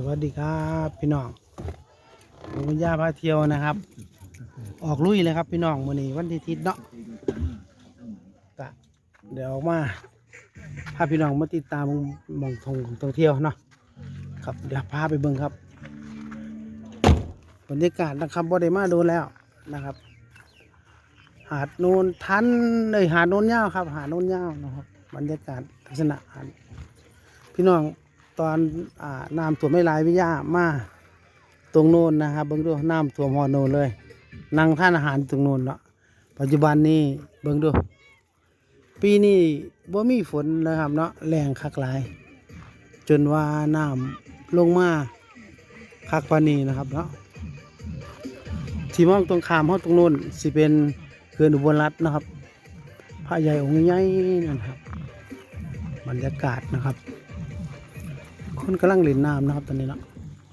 สวัสดีครับพี่น้องผมคุณย่าพาเที่ยวนะครับ ออกลุยเลยครับพี่น้องวันนี้วันที่ทิศเนาะกะเดี๋ยวออกมาพาพี่น้องมาติดตามมองทงท่องเที่ยวเนาะครับเดี๋ยวพาไปเบิ่งครับบรรยากาศนะครับบ่ได้มาโดนแล้วนะครับ หาดโนนทันเลยหาดโนนยาวครับ หาดโนนยาวนะครับ บรรยากาศลักษณะหาดพี่น้อง ตอนอ่าน้ำท่วมไม่ลายวิยามาตรงโน้นนะครับเบิ่งดูน้ำท่วมหอโนนเลยนั่งท่านอาหารตรงโน้นเนาะปัจจุบันนี้เบิ่งดู ปีนี้บ่มีฝนนะครับเนาะแรงคักหลาย จนว่าน้ำลงมาคักปานนี้นะครับเนาะที่มองตรงขามเฮาตรงโน้นสิเป็นเขื่อนอุบลรัตน์นะครับพระใหญ่องค์ใหญ่นั่นครับ บรรยากาศนะครับ คนกำลังเล่นน้ำนะครับ ตอนนี้เนาะ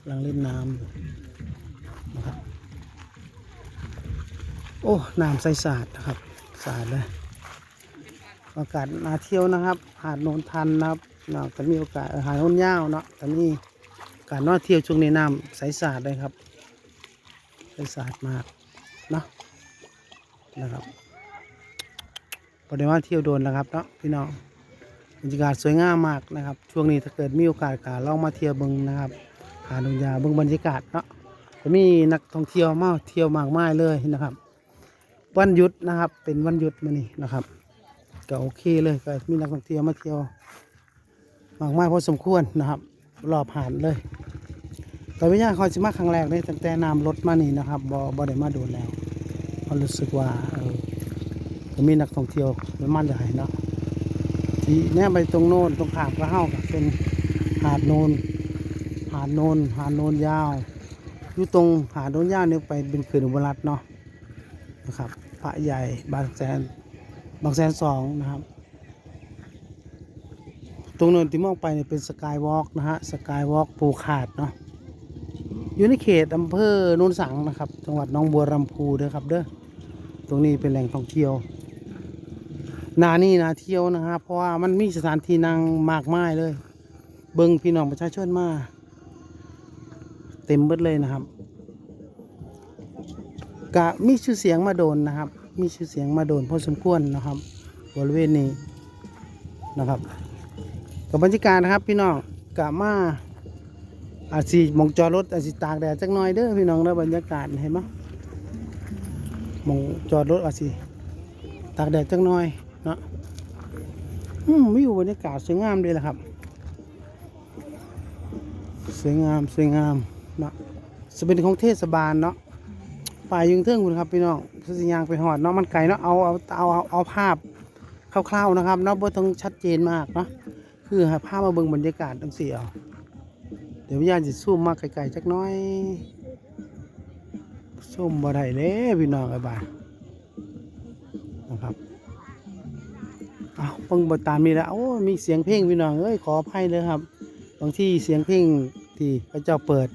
กำลังเล่นน้ำนะครับ โอ้ น้ำใสสะอาดนะครับสะอาดเลยอากาศนาเที่ยวนะครับ หาดโนนทันนะครับเนาะแต่มีโอกาสหาดโนนย่าวเนาะตอนนี้การนอเที่ยวช่วงนี้น้ำใสสะอาดเลยครับใสสะอาดมากเนาะนะครับพอได้ว่าเที่ยวโดนแล้วครับเนาะพี่น้อง รรยากาศสวยงามมากนะครับ ช่วงนี้ถ้าเกิดมีโอกาสกาลองมาเที่ยวเบิงนะครับหาดงยาเบิงบรรยากาศเนาะจะมีนักท่องเที่ยวมาเที่ยวมากมายเลยนะครับ วันหยุดนะครับเป็นวันหยุดมานี่นะครับก็โอเคเลยก็มีนักท่องเที่ยวมาเที่ยวมากมายพอสมควรนะครับ รอบหาดเลยแต่วิญญาณคอยสิมาครั้งแรกเลยตั้งแต่น้ำลดมานี่นะครับบ่บ่ได้มาโดนแล้วรู้สึกว่าเออมีนักท่องเที่ยวประมาณใหญ่เนาะ ที่แนบไปตรงโน้นตรงขามก็เฮ้ากับเป็นหาดโนนหาดโนนหาดโนนยาวอยู่ตรงหาดโนนยาวเนี่ยไปเป็นเขื่อนอุบลรัตน์เนาะนะครับพระใหญ่บางแสนบางแสนสองนะครับ ตรงโน้นที่มองไปเนี่ยเป็นสกายวอล์กนะฮะสกายวอล์กปูขาดเนาะอยู่ในเขตอำเภอโนนสังนะครับ จังหวัดหนองบัวลำพูเด้อครับเด้อตรงนี้เป็นแหล่งท่องเที่ยว นานี่นาเที่ยวนะครับเพราะว่ามันมีสถานที่นั่งมากมายเลย เบิ้งพี่น้องประชาชนมาเต็มเบิดเลยนะครับกะมีชื่อเสียงมาโดนนะครับ มีชื่อเสียงมาโดนพอสมควรนะครับบริเวณนี้นะครับกับบรรยากาศนะครับพี่น้องกะมาอาจสิมองจอรถอาจสิตากแดดจักหน่อยเด้อพี่น้องเด้อบรรยากาศเห็นไหมมองจอรถอาจสิตากแดดจักหน่อย อืมวิวบรรยากาศสวยงามเลยละครับสวยงามสวยงามเนาะจะเป็นของเทศบาลเนาะป่ายึงเทิงคุณครับพี่น้องพสิยางไปหอดเนาะมันไกลเนาะเอาเอาเอาเอาเอาภาพคร่าวๆนะครับเนาะบ่ต้องชัดเจนมากเนาะคือห้ภาพมาเบิ่งบรรยากาศตั้งสี่เอาเดี๋ยววิญญาณจะซูมมาไกลๆจักน้อยซูมบ่ได้เลยพี่น้องไอ้บ้านนะครับ อ้าเพิ่งบทตามมีแล้วโอ้มีเสียงเพลงพี่น้องเอ้ยขออภัยเลยครับ บางที่เสียงเพลงที่พระเจ้าเปิด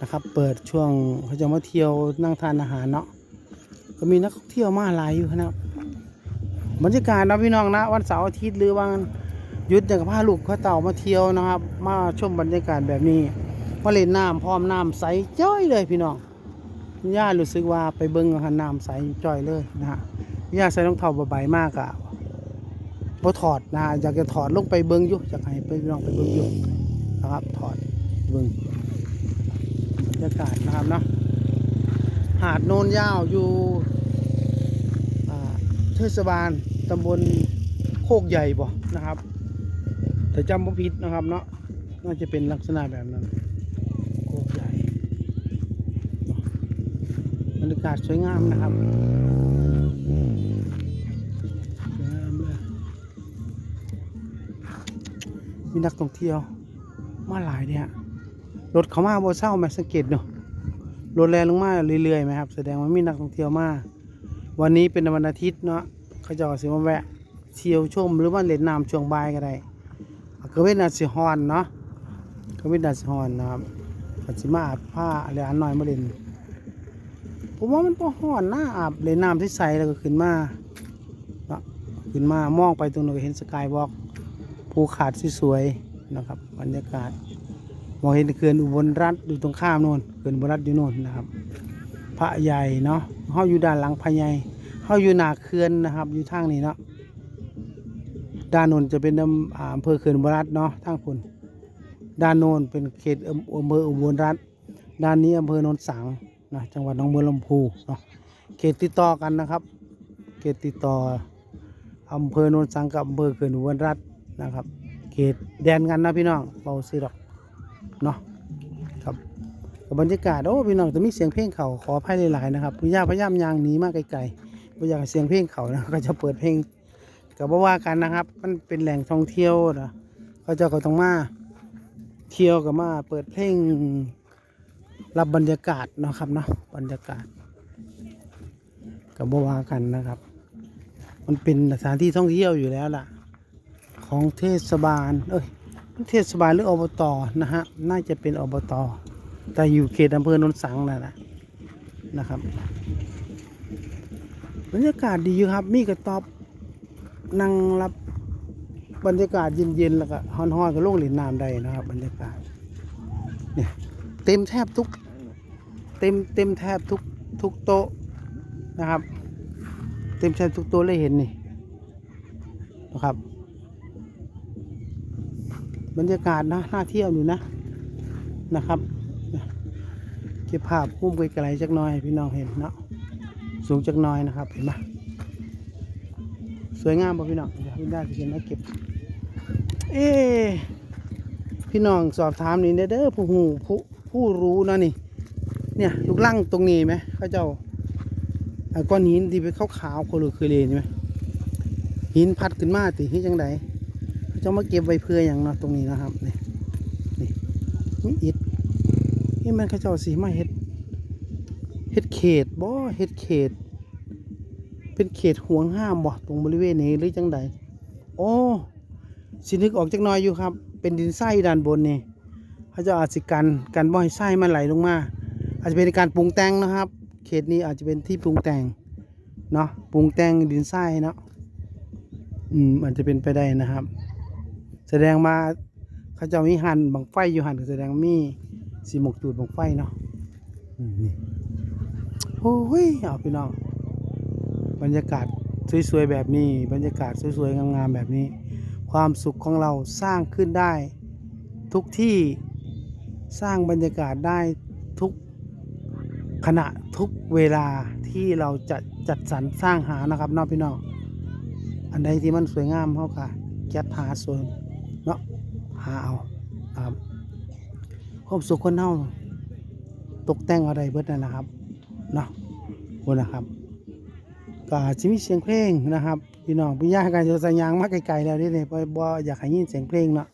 นะครับ เปิดช่วงเขาจะมาเที่ยวนั่งทานอาหารเนาะก็มีนักท่องเที่ยวมาหลายอยู่นะครับบรรยากาศนะพี่น้องนะ วันเสาร์อาทิตย์หรือวันหยุดอย่างกับพาลูกเขาเต่ามาเที่ยวนะครับ มาชมบรรยากาศแบบนี้มาเล่นน้ำพร้อมน้ำใสจ้อยเลยพี่น้องย่ารู้สึกว่าไปเบิ้งหันน้ำใสจ้อยเลยนะฮะย่าใส่รองเท้าใบๆมากอะ บ่ถอดนะอยากจะถอดลงไปเบิ้งอยู่อยากให้ไปลองไปเบิ้งอยู่นะครับถอดเบิ้งบรรยากาศนะครับเนาะหาดโนนยาวอยู่เทศบาลตำบลโคกใหญ่บ่นะครับ แต่จำผิดนะครับเนาะน่าจะเป็นลักษณะแบบนั้นโคกใหญ่บรรยากาศสวยงามนะครับ มีนักท่องเที่ยว มาหลายเนี่ยรถเขามาบ่เศร้าไหมสังเกตเนาะรถแรงลงมาเรื่อยๆไหมครับ แสดงว่ามีนักท่องเที่ยวมา วันนี้เป็นวันอาทิตย์เนาะเขาเจะสิมาแวะเที่ยวชมหรือว่าเล่นน้ำช่วงบ่ายก็ได้ก็เป็นอาสิฮอนเนาะก็เป็นอาสิฮอนนะครับก็สิมาอาบผ้าอะไรอันหน่อยมาเล่นผมว่ามันพอฮ้อนหน้าอาบเล่นน้ำใสแล้วก็ขึ้นมาขึ้นมามองไปตรงนั้นก็เห็นสกายวอล์ก ภูขาดสวยนะครับ บรรยากาศมองเห็นเขื่อนอุบลรัฐอยู่ตรงข้ามโน่นเขื่อนอุบลรัฐอยู่โน่นนะครับพระใหญ่เนาะเฮาอยู่ด้านหลังพระใหญ่เฮาอยู่หนาเขื่อนนะครับ อยู่ทางนี้เนาะด้านโน้นจะเป็นอำเภอเขื่อนอุบลรัฐเนาะทางพุ่นด้านโน้นเป็นเขตอำอำเภออุบลรัฐด้านนี้อำเภอโนนสังนะจังหวัดหนองบัวลำพูเนาะเขตติดต่อกันนะครับ เขตติดต่ออำเภอโนนสังกับอำเภอเขื่อนอุบลรัฐ นะครับเขตแดนกันนะพี่น้องเบาซื้อดอกเนาะครับกับบรรยากาศโอ้พี่น้องจะมีเสียงเพลงเขาขออภัยหลายๆนะครับพี่ยาพยายามยางหนีมากไกลๆไม่อยากเสียงเพลงเขานะก็จะเปิดเพลงกับว่ากันนะครับ มันเป็นแหล่งท่องเที่ยวนะเขาจะก็ต้องมาเที่ยวกับมาเปิดเพลงรับบรรยากาศนะครับเนาะบรรยากาศกับว่ากันนะครับ มันเป็นสถานที่ท่องเที่ยวอยู่แล้วล่ะ ของเทศบาล เอ้ย เทศบาลหรืออบตนะฮะ น่าจะเป็นอบต แต่อยู่เขตอำเภอโนนสังนั่นแหละนะครับ บรรยากาศดีอยู่ครับ มีกระต๊อบนั่งรับบรรยากาศเย็นๆ แล้วก็ฮอนๆกับโล่งหลินน้ำได้นะครับ บรรยากาศ เนี่ยเต็มแทบทุก เต็มเต็มแทบทุกทุกโต๊ะนะครับ เต็มแทบทุกโต๊ะเลยเห็นนี่นะครับ บรรยากาศนะน่าเที่ยวอยู่นะนะครับเก็บภาพพุ่มไกลๆจักหน่อยพี่น้องเห็นเนาะสูงจักหน่อยนะครับเห็นไหมสวยงามป่ะพี่น้องเดี๋ยวพี่ได้จะเห็นมาเก็บ เอ๊พี่น้องสอบถามนี่เด้อผู้หูผู้ผู้รู้นะนี่ เนี่ยลูกลังตรงนี้ไหมเขาเจ้าไอ้ก้อนหินที่เป็นขาวๆโคโลคือเลนใช่ไหมหินพัดขึ้นมาติที่จังได จะมาเก็บไว้เพื่ออย่างเนาะตรงนี้นะครับนี่นี่มีอิฐนี่มันเขาเจ้าสีมาเฮ็ดเฮ็ดเขตบ่เฮ็ดเขต เป็นเขตห่วงห้ามบ่ตรงบริเวณนี้หรือจังใดโอ้สินึกออกจักหน่อยอยู่ครับ เป็นดินทรายด้านบนนี่เขาเจะอาจสิกันกันบ่ให้ทรายมันไหลลงมา อาจจะเป็นการปรุงแต่งนะครับ เขตนี้อาจจะเป็นที่ปรุงแต่งเนาะปรุงแต่งดินทรายเนาะอืมอาจจะเป็นไปได้นะครับ แสดงมาเขาจะมีหันบังไฟอยู่หันแสดงมีสีหมกตูดบังไฟเนาะนี่โอ้ยเอาพี่น้องบรรยากาศสวยๆแบบนี้ บรรยากาศสวยๆงามๆแบบนี้ ความสุขของเราสร้างขึ้นได้ ทุกที่สร้างบรรยากาศได้ทุกขณะทุกเวลาที่เราจะจัดสรรสร้างหานะครับน้องพี่น้องอันใดที่มันสวยงามเขาค่ะแก๊หาส่วน เนาะหาเอาครับความสุขคนเฮาตกแต่งอะไรเบิดนั่นนะครับเนาะบนนะครับ ก็อาจจะมีเสียงเพลงนะครับพี่น้องพี่ย่ากันจะสัญญางมาไกลๆแล้วนี่เลยบ่บ่อยากให้ยินเสียงเพลงเนาะ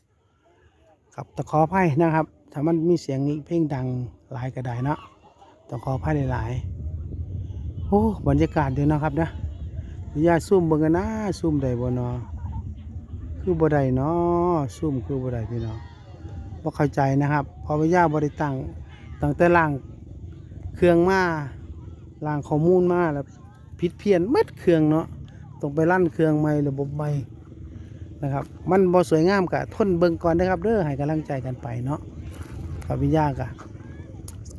ครับตะขออภัยนะครับ ถ้ามันมีเสียงเพลงดังหลายก็ได้เนาะตะขออภัยหลายๆโอ้บรรยากาศเดีนะครับนะพี่ย่าซุ่มเบิ่งกันนะซุ่มได้บ่เนาะ คือบ่ได้เนาะซุ่มคือบ่ได้พี่น้องบ่เข้าใจนะครับพอพยาบ่ได้ตั้งตั้งแต่ล่างเครื่องมาล่างข้อมูลมาแล้วผิดเพี้ยนหมดเครื่องเนาะต้องไปลั่นเครื่องใหม่ระบบใหม่นะครับ มันบ่สวยงามกะทนเบิ่งก่อนนะครับเด้อให้กำลังใจกันไปเนาะครับพี่ยากะ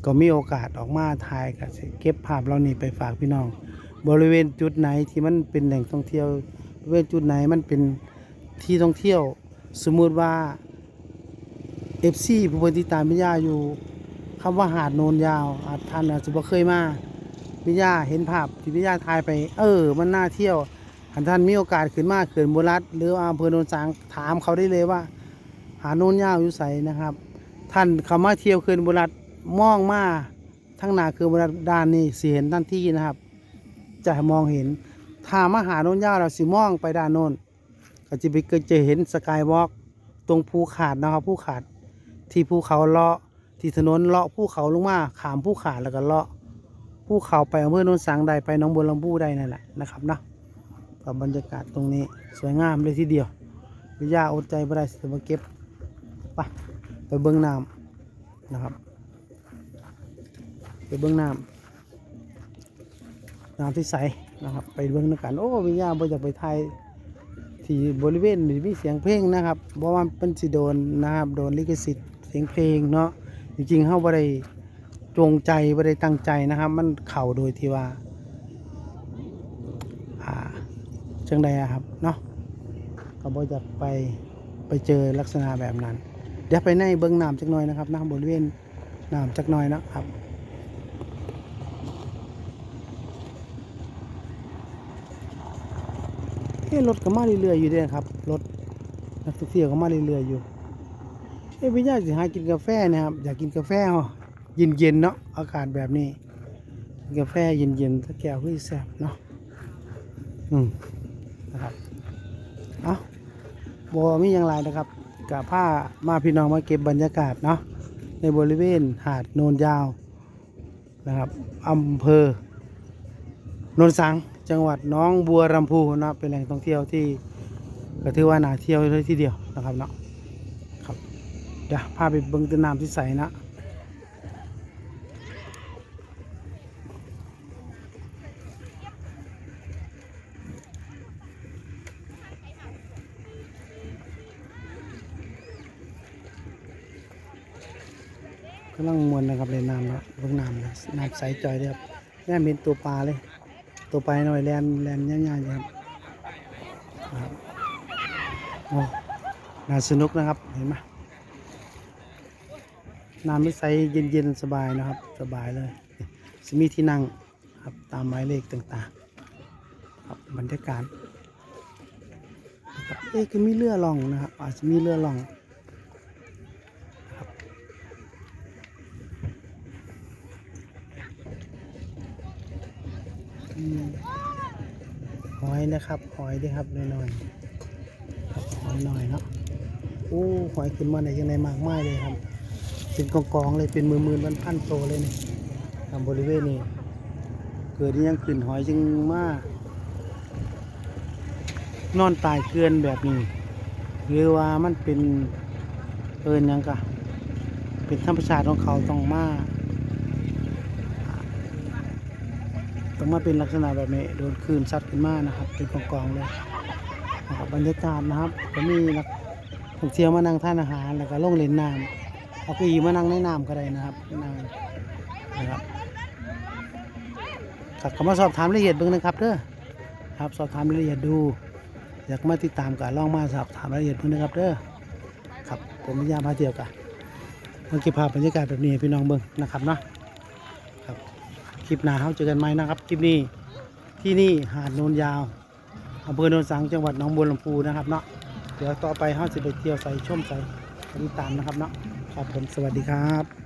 ก็มีโอกาสออกมาถ่ายก็สิเก็บภาพเหล่านี้ไปฝากพี่น้อง บริเวณจุดไหนที่มันเป็นแหล่งท่องเที่ยวบริเวณจุดไหนมันเป็น ที่ท่องเที่ยว สมมุติว่าเอฟซีผู้บริตามพิยาอยู่คำว่าหาดโนนยาวอาจท่านอาจจะบ่เคยมาพิยาเห็นภาพที่พิยาถ่ายไป เออ มันน่าเที่ยวหันท่านมีโอกาสขึ้นมาเขื่อนบุรัตหรืออำเภอโนนสางถามเขาได้เลยว่า หาดโนนยาวอยู่ใสนะครับ ท่านคำว่าเที่ยวเขื่อนบุรัตมองมาทั้งหนาเขื่อนบุรัตด้านนี้สิเห็นทันทีนะครับ จะมองเห็นถ้ามาหาโนนยาวเราสิมองไปด้านโนน ก็จะไปเกิดจะเห็นสกายวอล์กตรงภูขาดนะครับภูขาด ที่ภูเขาเลาะที่ถนนเลาะภูเขาลงมาขามภูขาดแล้วก็เลาะภูเขาไปอำเภอโนนสังได้ไปหน้องบัวลำพูได้นั่นแหละนะครับเนาะกับบรรยากาศตรงนี้สวยงามเลยทีเดียววิยาอดใจบ่ได้สิมาเก็บไปไปเบื้องน้ำนะครับ ไปเบื้องน้ำน้ำที่ใสนะครับ ไปเบื้องน้ำกันโอ้วิยาบ่อยากไปไทย ที่บริเวณนี่มีเสียงเพลงนะครับเพราะว่าเป็นสิโดนนะครับโดนลิขสิทธิ์เสียงเพลงเนาะจริงๆเฮาบ่ได้จงใจบ่ได้ตั้งใจนะครับ มันเข้าโดยที่ว่าอ่าจังใดอะครับเนาะก็บ่อยากไปไปเจอลักษณะแบบนั้น เดี๋ยวไปในเบิ้องน้ำจักหน่อยนะครับน้ำบริเวณน้ำจักหน่อยนะครับ เอ้รถก็มาเรื่อยๆอยู่เด้ครับ รถนักท่องเที่ยวก็มาเรื่อยๆอยู่ เอ้พี่ญาติสิหากินกาแฟนะครับ อยากกินกาแฟเหรอเย็นๆเนาะ อากาศแบบนี้กินกาแฟเย็นๆสักแก้วคือแซ่บเนาะ อืมนะครับเอาบ่มีอย่างไรนะครับกับผ้ามาพี่น้องมาเก็บบรรยากาศเนาะ ในบริเวณหาดโนนยาวนะครับอำเภอโนนสัง จังหวัดน้องบัวลำพูนะเป็นแหล่งท่องเที่ยวที่ก็ถือว่าน่าเที่ยวเลยทีเดียวนะครับเนาะครับเดี๋ยวพาไปเบิ่งต้นน้ำที่ใสนะกำลังมวนนะครับในน้ำนะเบิ่งน้ำนะน้ำใสจอยเลยครับแม่เป็นตัวปลาเลย ตัวไปหน่อยแลนแลนย่างๆครับนะครับโอ้น่าสนุกนะครับเห็นไหมน้ำไม่ใสเย็นๆ สบายนะครับ สบายเลยจะมีที่นั่งครับตามหมายเลขต่างๆครับบรรยากาศนะครับเอ๊ะก็มีเรือล่องนะครับอาจจะมีเรือล่องนะครับอืม หอยนะครับ หอยด้วยครับหน้อยๆหอยหน่อยเนาะโอ้หอยขึ้นมาได้ยังไงมากมายเลยครับ เป็นกองๆเลยเป็นมือมือมันพันโตเลยนี่ทำบริเวณนี้เกิดยังขึ้นหอยจึงมากนอนตายเกลือนแบบนี้ หรือว่ามันเป็นเอินยังกะเป็นธรรมชาติของเขาต้องมา ต้องมาเป็นลักษณะแบบนี้โดนคลื่นซัดขึ้นมานะครับ เป็นกองๆเลยนะครับบรรยากาศนะครับก็มีนักท่องเที่ยวมานั่งทานอาหารแล้วก็ลงเล่นน้ำเอาเก้าอี้มานั่งในน้ำก็ได้นะครับนั่งนะครับครับก็มาสอบถามรายละเอียดเบิ่งนะครับเด้อครับสอบถามรายละเอียดดูอยากมาติดตามก็ลองมาสอบถามรายละเอียดเพิ่งนะครับเด้อครับผมวิญญาพาเที่ยวกันมาเก็บภาพบรรยากาศแบบนี้พี่น้องเบิ่งนะครับเนาะ ลิปหน้าเราเจอกันไหมนะครับคลิปนี้ที่นี่หาดโนนยาวอำเภอโนนสังจังหวัดหนองบัวลำพูนะครับเนาะเดี๋ยวต่อไปเขาจะไปเที่ยวใส่ชมใส่ติดตามนะครับเนาะครับผมสวัสดีครับ